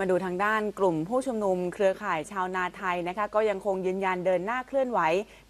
มาดูทางด้านกลุ่มผู้ชุมนุมเครือข่ายชาวนาไทยนะคะ ก็ยังคงยืนยันเดินหน้าเคลื่อนไหว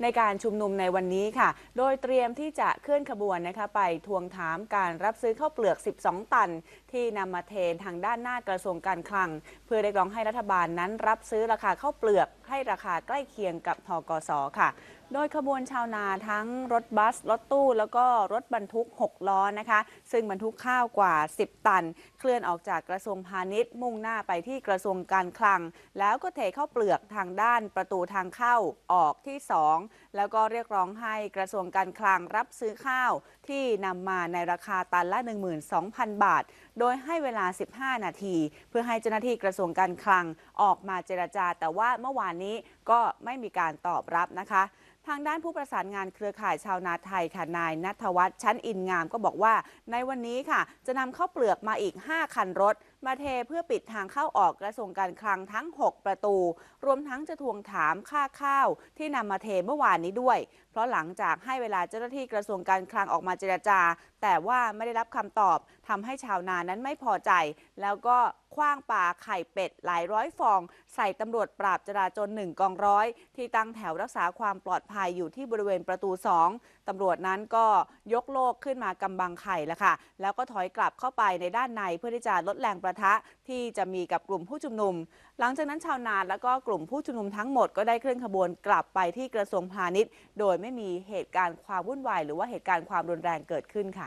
ในการชุมนุมในวันนี้ค่ะ โดยเตรียมที่จะเคลื่อนขบวนนะคะ ไปทวงถามการรับซื้อข้าวเปลือก 12 ตัน ที่นำมาเทนทางด้านหน้ากระทรวงการคลัง เพื่อเรียกร้องให้รัฐบาลนั้นรับซื้อราคาข้าวเปลือก ให้ราคาใกล้เคียงกับทกสค่ะ โดยขบวนชาวนาทั้งรถบัส รถตู้ แล้วก็รถบรรทุก 6 ล้อนะคะ ซึ่งบรรทุกข้าวกว่า 10 ตัน เคลื่อนออกจากกระทรวงพาณิชย์ มุ่งหน้าไปที่กระทรวงการคลัง แล้วก็เทเข้าเปลือกทางด้านประตูทางเข้าออกที่ 2 แล้วก็เรียกร้องให้กระทรวงการคลังรับซื้อข้าวที่นำมาในราคาตันละ 12,000 บาท โดยให้เวลา 15 นาที เพื่อให้เจ้าหน้าที่กระทรวงการคลังออกมาเจรจาแต่ว่าเมื่อวานนี้ก็ไม่มีการตอบรับนะคะ ทางด้านผู้ประสานงานเครือข่ายชาวนาไทยค่ะนายนัทวัฒน์ชั้นอินงามก็บอกว่า ในวันนี้ค่ะ จะนำข้าวเปลือกมาอีก 5 คันรถ มาเทเพื่อปิดทางเข้าออกกระทรวงการคลังทั้ง 6 ประตู รวมทั้งจะทวงถามค่าข้าว ที่นำมาเทเมื่อวานนี้ด้วย เพราะหลังจากให้เวลาเจ้าหน้าที่กระทรวงการคลังออกมาเจรจา แต่ว่าไม่ได้รับคำตอบทำให้ชาวนานั้นไม่พอใจ แล้วก็คว้างปลาไข่เป็ดหลายร้อยฟอง ใส่ตำรวจปราบจราจรหนึ่งกองร้อย ที่ตั้งแถวรักษาความปลอดภัยอยู่ที่บริเวณประตู2ตำรวจนั้นก็ยกโลกขึ้นมากำบังไข่แล้วค่ะ แล้วก็ถอยกลับเข้าไปในด้านในเพื่อที่จะลดแรงประทะที่จะมีกับกลุ่มผู้ชุมนุม หลังจากนั้นชาวนาแล้วก็กลุ่มผู้ชุมนุมทั้งหมดก็ได้เคลื่อนขบวนกลับไปที่กระทรวงพาณิชย์ โดยไม่มีเหตุการณ์ความวุ่นวาย หรือว่าเหตุการณ์ความรุนแรงเกิดขึ้นค่ะ